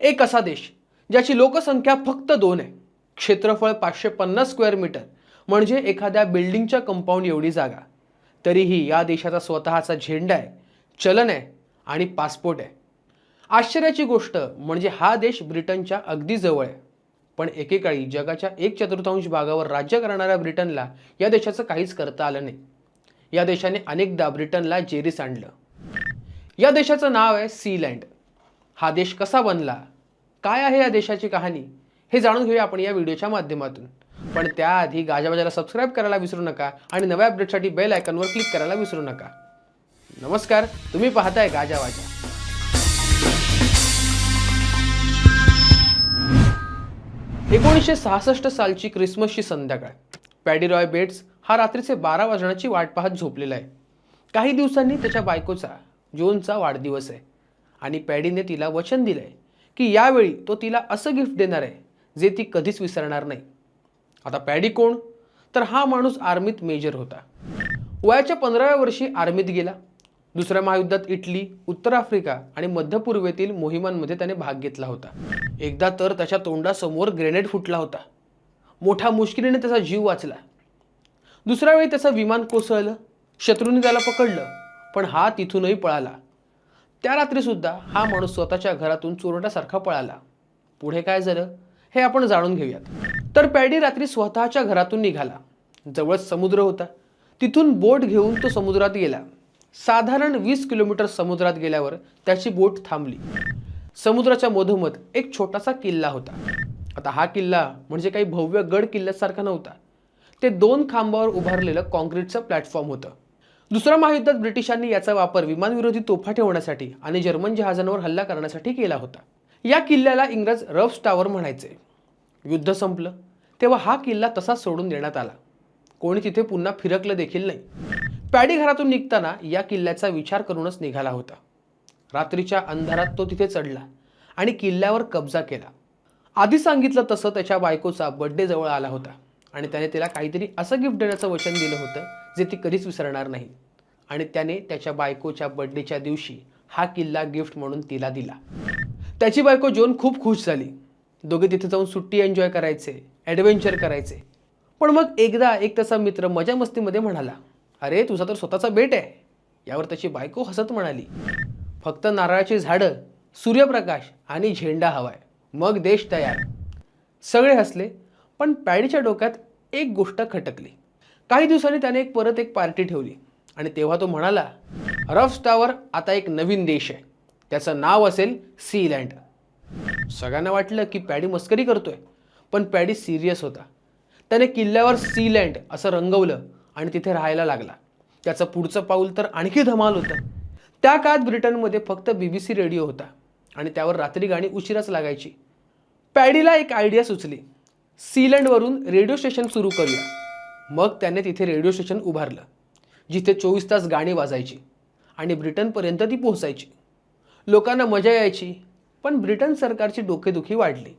एक असा देश ज्याची लोकसंख्या फक्त दोन आहे. क्षेत्रफळ पाचशे पन्नास स्क्वेअर मीटर म्हणजे एखाद्या बिल्डिंगच्या कंपाऊंड एवढी जागा. तरीही या देशाचा स्वतःचा झेंडा आहे चलन आहे आणि पासपोर्ट आहे. आश्चर्याची गोष्ट म्हणजे हा देश ब्रिटनच्या अगदी जवळ आहे. पण एकेकाळी जगाच्या एक चतुर्थांश भागावर राज्य करणाऱ्या ब्रिटनला या देशाचं काहीच करता आलं नाही. या देशाने अनेकदा ब्रिटनला जेरीस आणलं. या देशाचं नाव आहे सीलँड. हा देश कसा बनला? काय आहे या देशाची कहाणी? हे जाणून घेऊया आपण या व्हिडिओच्या माध्यमातून. पण त्याआधी गाजाबाजाला सबस्क्राईब करायला विसरू नका आणि नव्या अपडेटसाठी बेल आयकॉनवर क्लिक करायला विसरू नका. नमस्कार तुम्ही पाहताय गाजावाजा. एकोणीसशे सहासष्ट सालची क्रिसमसची संध्याकाळ. पॅडी रॉय बेट्स हा रात्रीचे बारा वाजण्याची वाट पाहत झोपलेला आहे. काही दिवसांनी त्याच्या बायकोचा जोनचा वाढदिवस आहे. आणि पॅडीने तिला वचन दिलं आहे की यावेळी तो तिला असं गिफ्ट देणार आहे जे ती कधीच विसरणार नाही. आता पॅडी कोण? तर हा माणूस आर्मीत मेजर होता. वयाच्या पंधराव्या वर्षी आर्मीत गेला. दुसऱ्या महायुद्धात इटली उत्तर आफ्रिका आणि मध्य पूर्वेतील मोहिमांमध्ये त्याने भाग घेतला होता. एकदा तर त्याच्या तोंडासमोर ग्रेनेड फुटला होता. मोठ्या मुश्किलीने त्याचा जीव वाचला. दुसऱ्या वेळी त्याचं विमान कोसळलं शत्रूने त्याला पकडलं पण हा तिथूनही पळाला. त्या रात्रीसुद्धा हा माणूस स्वतःच्या घरातून चोरट्यासारखा पळाला. पुढे काय झालं? हे आपण जाणून घेऊयात. तर पॅडी रात्री स्वतःच्या घरातून निघाला. जवळच समुद्र होता. तिथून बोट घेऊन तो समुद्रात गेला. साधारण वीस किलोमीटर समुद्रात गेल्यावर त्याची बोट थांबली. समुद्राच्या मधोमध एक छोटासा किल्ला होता. आता हा किल्ला म्हणजे काही भव्य गड किल्ल्यासारखा नव्हता. ते दोन खांबावर उभारलेलं कॉन्क्रीटचं प्लॅटफॉर्म होतं. दुसऱ्या महायुद्धात ब्रिटिशांनी याचा वापर विमानविरोधी तोफा ठेवण्यासाठी आणि जर्मन जहाजांवर हल्ला करण्यासाठी केला होता. या किल्ल्याला इंग्रज रफ टावर म्हणायचे. युद्ध संपलं तेव्हा हा किल्ला तसाच सोडून देण्यात आला. कोणी तिथे पुन्हा फिरकलं देखील नाही. पॅडी घरातून निघताना या किल्ल्याचा विचार करूनच निघाला होता. रात्रीच्या अंधारात तो तिथे चढला आणि किल्ल्यावर कब्जा केला. आधी सांगितलं तसं त्याच्या बायकोचा बड्डे जवळ आला होता आणि त्याने तिला काहीतरी असं गिफ्ट देण्याचं वचन दिलं होतं जे ती कधीच विसरणार नाही. आणि त्याने त्याच्या बायकोच्या बड्डेच्या दिवशी हा किल्ला गिफ्ट म्हणून तिला दिला. त्याची बायको जोन खूप खुश झाली. दोघे तिथे जाऊन सुट्टी एन्जॉय करायचे ॲडव्हेंचर करायचे. पण मग एकदा एक तसा मित्र मजा मस्तीमध्ये म्हणाला अरे तुझा तर स्वतःचा बेट आहे. यावर त्याची बायको हसत म्हणाली फक्त नारळाची झाडं सूर्यप्रकाश आणि झेंडा हवाय. मग देश तयार. सगळे हसले पण पॅडीच्या डोक्यात एक गोष्ट खटकली. काही दिवसांनी त्याने एक परत एक पार्टी ठेवली. आणि तेव्हा तो म्हणाला रफ स्टावर आता एक नवीन देश आहे. त्याचं नाव असेल सीलँड. सगळ्यांना वाटलं की पॅडी मस्करी करतोय पण पॅडी सिरियस होता. त्याने किल्ल्यावर सीलँड असं रंगवलं आणि तिथे राहायला लागला. त्याचं पुढचं पाऊल तर आणखी धमाल होतं. त्या काळात ब्रिटनमध्ये फक्त बी बी सी रेडिओ होता आणि त्यावर रात्री गाणी उशिराच लागायची. पॅडीला एक आयडिया सुचली. सीलँडवरून रेडिओ स्टेशन सुरू करूया. मग त्याने तिथे रेडिओ स्टेशन उभारलं जिथे चोवीस तास गाणी वाजायची आणि ब्रिटनपर्यंत ती पोहोचायची. लोकांना मजा यायची पण ब्रिटन सरकारची डोकेदुखी वाढली.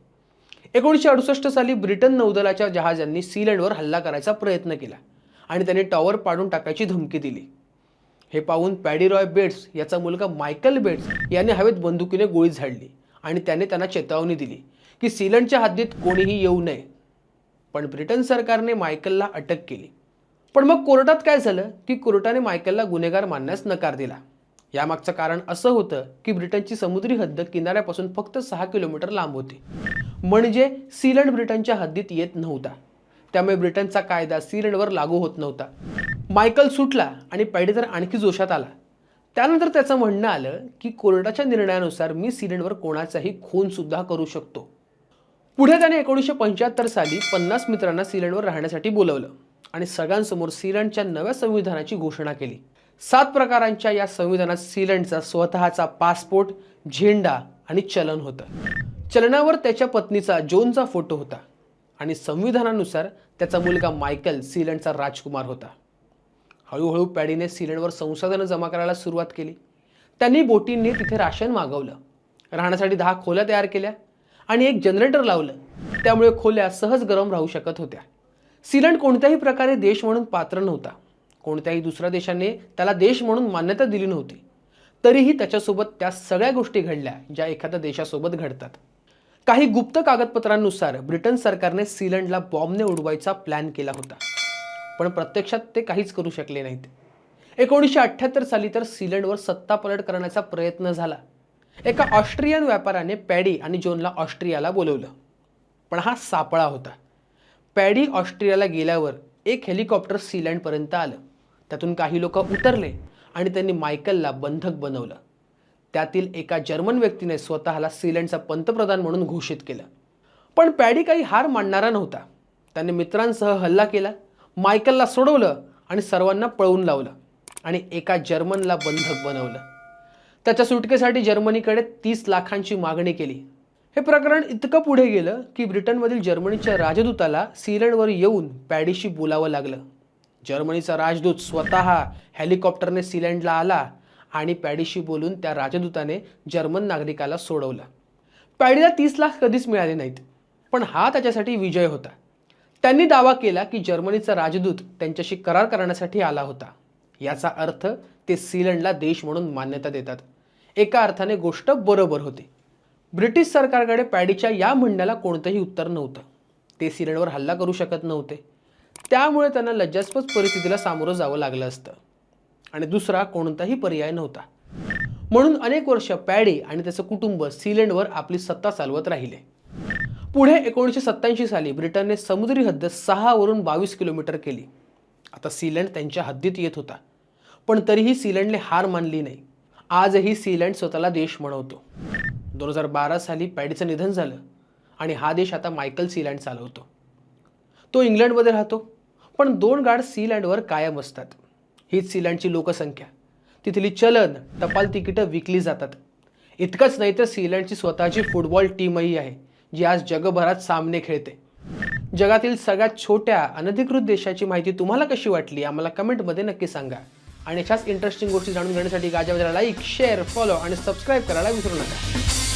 एकोणीसशे अडुसष्ट साली ब्रिटन नौदलाच्या जहाजांनी सीलँडवर हल्ला करायचा प्रयत्न केला आणि त्यांनी टॉवर पाडून टाकायची धमकी दिली. हे पाहून पॅडी रॉय बेट्स याचा मुलगा मायकल बेट्स याने हवेत बंदुकीने गोळी झाडली आणि त्याने त्यांना चेतावणी दिली की सीलंडच्या हद्दीत कोणीही येऊ नये. पण ब्रिटन सरकारने मायकलला अटक केली. पण मग कोर्टात काय झालं? की कोर्टाने मायकलला गुन्हेगार मानण्यास नकार दिला. यामागचं कारण असं होतं की ब्रिटनची समुद्री हद्द किनाऱ्यापासून फक्त सहा किलोमीटर लांब होती. म्हणजे सीलंड ब्रिटनच्या हद्दीत येत नव्हता. त्यामुळे ब्रिटनचा कायदा सीलंडवर लागू होत नव्हता. मायकल सुटला आणि पॅडी आणखी जोशात आला. त्यानंतर त्याचं म्हणणं आलं की कोर्टाच्या निर्णयानुसार मी सीलंडवर कोणाचाही खूनसुद्धा करू शकतो. पुढे त्याने एकोणीसशे पंच्याहत्तर साली पन्नास मित्रांना सीलंडवर राहण्यासाठी बोलवलं आणि सगळ्यांसमोर सीलंडच्या नव्या संविधानाची घोषणा केली. सात प्रकारांच्या या संविधानात सीलंडचा स्वतःचा पासपोर्ट झेंडा आणि चलन होतं. चलनावर त्याच्या पत्नीचा जोनचा फोटो होता आणि संविधानानुसार त्याचा मुलगा मायकल सीलंडचा राजकुमार होता. हळूहळू पॅडीने सिलंडवर संसाधनं जमा करायला सुरुवात केली. त्यांनी बोटींनी तिथे राशन मागवलं. राहण्यासाठी दहा खोल्या तयार केल्या. आणि एक जनरेटर लावलं. त्यामुळे खोल्या सहज गरम राहू शकत होत्या. सिलंड कोणत्याही प्रकारे देश म्हणून पात्र नव्हता. कोणत्याही दुसऱ्या देशाने त्याला देश म्हणून मान्यता दिली नव्हती. तरीही त्याच्यासोबत त्या सगळ्या गोष्टी घडल्या ज्या एखाद्या देशासोबत घडतात. काही गुप्त कागदपत्रांनुसार ब्रिटन सरकारने सिलंडला बॉम्बने उडवायचा प्लॅन केला होता. पण प्रत्यक्षात ते काहीच करू शकले नाहीत. एकोणीसशे अठ्ठ्याहत्तर साली तर सीलंडवर सत्तापलट करण्याचा प्रयत्न झाला. एका ऑस्ट्रियन व्यापाऱ्याने पॅडी आणि जोनला ऑस्ट्रियाला बोलवलं. पण हा सापळा होता. पॅडी ऑस्ट्रियाला गेल्यावर एक हेलिकॉप्टर सीलँडपर्यंत आलं. त्यातून काही लोक उतरले आणि त्यांनी मायकलला बंधक बनवलं. त्यातील एका जर्मन व्यक्तीने स्वतःला सीलँडचा पंतप्रधान म्हणून घोषित केलं. पण पॅडी काही हार मानणारा नव्हता. त्याने मित्रांसह हल्ला केला मायकलला सोडवलं आणि सर्वांना पळवून लावलं आणि एका जर्मनला बंधक बनवलं. त्याच्या सुटकेसाठी जर्मनीकडे तीस लाखांची मागणी केली. हे प्रकरण इतकं पुढे गेलं की ब्रिटनमधील जर्मनीच्या राजदूताला सीलंडवर येऊन पॅडीशी बोलावं लागलं. जर्मनीचा राजदूत स्वतः हेलिकॉप्टरने सिलँडला आला आणि पॅडीशी बोलून त्या राजदूताने जर्मन नागरिकाला सोडवलं. पॅडीला तीस लाख कधीच मिळाले नाहीत पण हा त्याच्यासाठी विजय होता. त्यांनी दावा केला की जर्मनीचा राजदूत त्यांच्याशी करार करण्यासाठी आला होता. याचा अर्थ ते सिलंडला देश म्हणून मान्यता देतात. एका अर्थाने गोष्ट बरोबर होती. ब्रिटिश सरकारकडे पॅडीच्या या म्हणण्याला कोणतंही उत्तर नव्हतं. ते सिरेनवर हल्ला करू शकत नव्हते. त्यामुळे त्यांना लज्जास्पद परिस्थितीला सामोरं जावं लागलं असतं. आणि दुसरा कोणताही पर्याय नव्हता. म्हणून अनेक वर्ष पॅडी आणि त्याचं कुटुंब सीलंडवर आपली सत्ता चालवत राहिले. पुढे एकोणीसशे सत्त्याऐंशी साली ब्रिटनने समुद्री हद्द सहावरून बावीस किलोमीटर केली. आता सीलंड त्यांच्या हद्दीत येत होता. पण तरीही सीलंडने हार मानली नाही. आजही सीलँड स्वतःला देश म्हणवतो. दोन हजार बारा साली पॅडीचं निधन झालं आणि हा देश आता मायकल सीलँड चालवतो. तो इंग्लंडमध्ये राहतो पण दोन गाड सीलँडवर कायम असतात. हीच सीलँडची लोकसंख्या. तिथली चलन टपाल तिकीटं विकली जातात. इतकंच नाही तर सीलँडची स्वतःची फुटबॉल टीमही आहे जी आज जगभरात सामने खेळते. जगातील सगळ्यात छोट्या अनधिकृत देशाची माहिती तुम्हाला कशी वाटली आम्हाला कमेंटमध्ये नक्की सांगा. आणि अशाच इंटरेस्टिंग गोष्टी जाणून घेण्यासाठी गाजावाजाला लाईक शेअर फॉलो आणि सबस्क्राईब करायला विसरू नका.